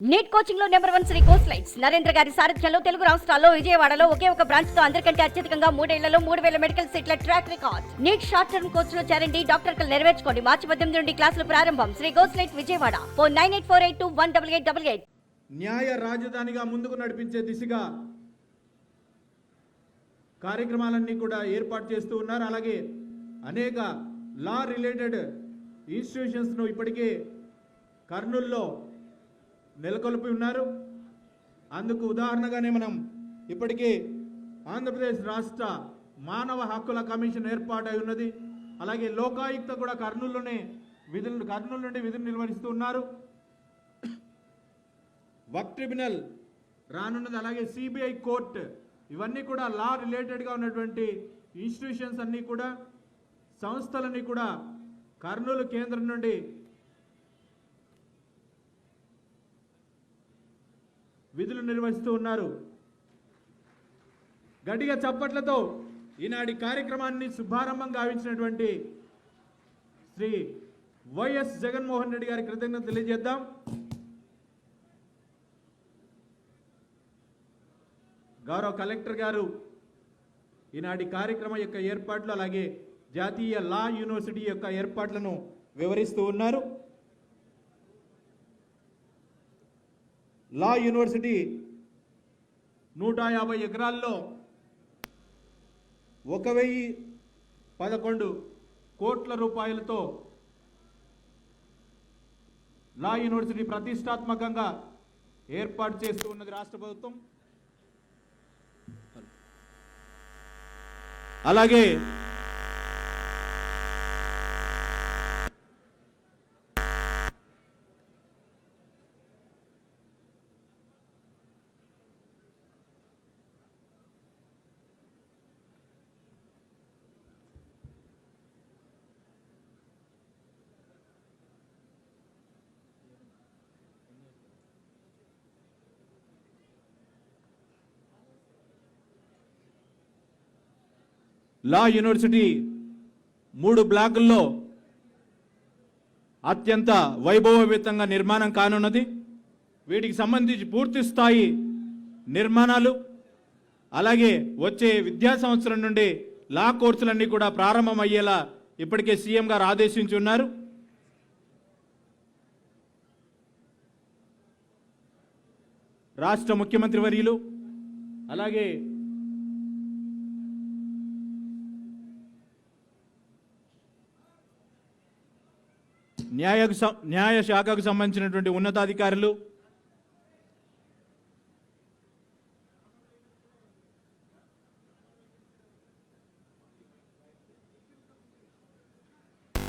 Neat కోచింగ్లో number one Sri course lights Narendra గారి సారథ్యంలో తెలుగు రాష్ట్రాల్లో విజయవాడలో ఒకే ఒక బ్రాంచ్తో అందరికంటే అత్యధికంగా మూడేళ్ళలో మూడు వేల మెడికల్ సీట్ల track record NEET short term కోర్స్లో చేరండి డాక్టర్ కలు నెరవేర్చుకోండి. మార్చి పద్దెనిమిది నుండి క్లాసులు ప్రారంభం. Sri course light Vijayawada. Four nine eight four eight two one double eight double eight. న్యాయ రాజధానిగా ముందుకు నడిపించే దిశగా కార్యక్రమాలన్నీ కూడా ఏర్పాటు చేస్తూ ఉన్నారు. అలాగే అనేక లా రిలేటెడ్ ఇన్స్టిట్యూషన్స్ను ఇప్పటికే కర్నూల్లో నెలకొల్పి ఉన్నారు. అందుకు ఉదాహరణగానే మనం ఇప్పటికే ఆంధ్రప్రదేశ్ రాష్ట్ర మానవ హక్కుల కమిషన్ ఏర్పాటై ఉన్నది. అలాగే లోకాయుక్త కూడా కర్నూలులోనే విధులు కర్నూలు నుండి విధులు నిర్వహిస్తూ ఉన్నారు. వక్ ట్రిబ్యునల్ రానున్నది అలాగే సిబిఐ కోర్ట్ ఇవన్నీ కూడా లా రిలేటెడ్గా ఉన్నటువంటి ఇన్స్టిట్యూషన్స్ అన్నీ కూడా సంస్థలన్నీ కూడా కర్నూలు కేంద్రం నుండి విధులు నిర్వహిస్తూ ఉన్నారు. గట్టిగా చప్పట్లతో ఈనాటి కార్యక్రమాన్ని శుభారంభం గావించినటువంటి శ్రీ వైఎస్ జగన్మోహన్ రెడ్డి గారి కృతజ్ఞత తెలియజేద్దాం. గౌరవ కలెక్టర్ గారు ఈనాటి కార్యక్రమం యొక్క ఏర్పాట్లు అలాగే జాతీయ లా యూనివర్సిటీ యొక్క ఏర్పాట్లను వివరిస్తూ ఉన్నారు. లా యూనివర్సిటీ నూట యాభై ఎకరాల్లో ఒక వెయ్యి పదకొండు కోట్ల రూపాయలతో లా యూనివర్సిటీ ప్రతిష్టాత్మకంగా ఏర్పాటు చేస్తూ ఉన్నది రాష్ట్ర ప్రభుత్వం. అలాగే లా యూనివర్సిటీ మూడు బ్లాకుల్లో అత్యంత వైభవోపేతంగా నిర్మాణం కానున్నది. వీటికి సంబంధించి పూర్తి స్థాయి నిర్మాణాలు అలాగే వచ్చే విద్యా సంవత్సరం నుండి లా కోర్సులన్నీ కూడా ప్రారంభమయ్యేలా ఇప్పటికే సీఎం గారు ఆదేశించి ఉన్నారు. రాష్ట్ర ముఖ్యమంత్రి వర్యులు అలాగే న్యాయ న్యాయ శాఖకు సంబంధించినటువంటి ఉన్నతాధికారులు